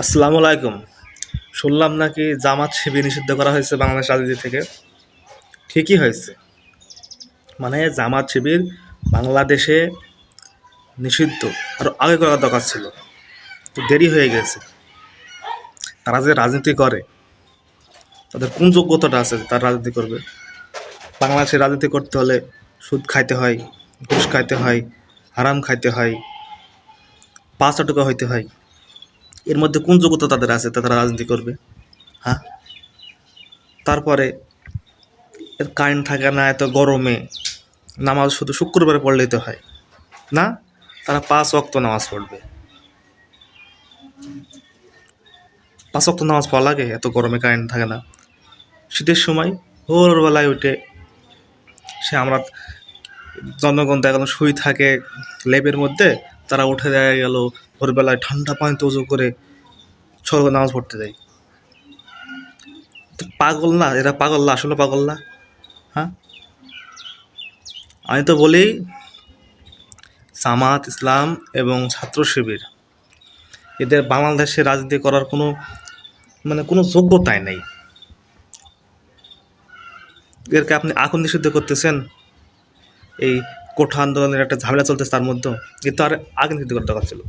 আসসালামু আলাইকুম। শুনলাম নাকি জামাত শিবির নিষিদ্ধ করা হয়েছে বাংলাদেশ রাজনীতি থেকে। ঠিকই হয়েছে। মানে জামাত শিবির বাংলাদেশে নিষিদ্ধ আরও আগে করার দরকার ছিল। তো দেরি হয়ে গেছে। তারা যে রাজনীতি করে, তাদের কোন যোগ্যতাটা আছে তারা রাজনীতি করবে? বাংলাদেশে রাজনীতি করতে হলে সুদ খাইতে হয়, ঘুষ খাইতে হয়, হারাম খাইতে হয় পাঁচ টাকা হইতে হয়। এর মধ্যে কোন যোগ্যতা তাদের আছে তারা রাজনীতি করবে? হ্যাঁ? তারপরে এর কারেন্ট থাকে না, এত গরমে। নামাজ শুধু শুক্রবারে পড়লেই তো হয়। না? তারা পাঁচ অক্ত নামাজ পড়বে। পাঁচ অক্ত নামাজ পড়া লাগে, এত গরমে কারেন্ট থাকে না। শীতের সময় ভোরবেলায় উঠে সে আমরা জনগণ দেখা গেল শুই থাকে লেবের মধ্যে, তারা উঠে দেখা গেল ভোরবেলায় ঠান্ডা পানিতে উজু করে সর্ব নামাজ পড়তে যায় পাগল না, এরা পাগল না, আসলে পাগল না হ্যাঁ? আমি তো বলি, জামাত, ইসলাম এবং ছাত্র শিবির, এদের বাংলাদেশে রাজনীতি করার কোনো মানে কোনো যোগ্যতাই নেই। এদেরকে আপনি এখন নিষিদ্ধ করতেছেন, এই কোঠা আন্দোলনের একটা ঝামেলা চলতেছে তার মধ্যে কিন্তু আর আগে নিষিদ্ধ করতে দরকার ছিল।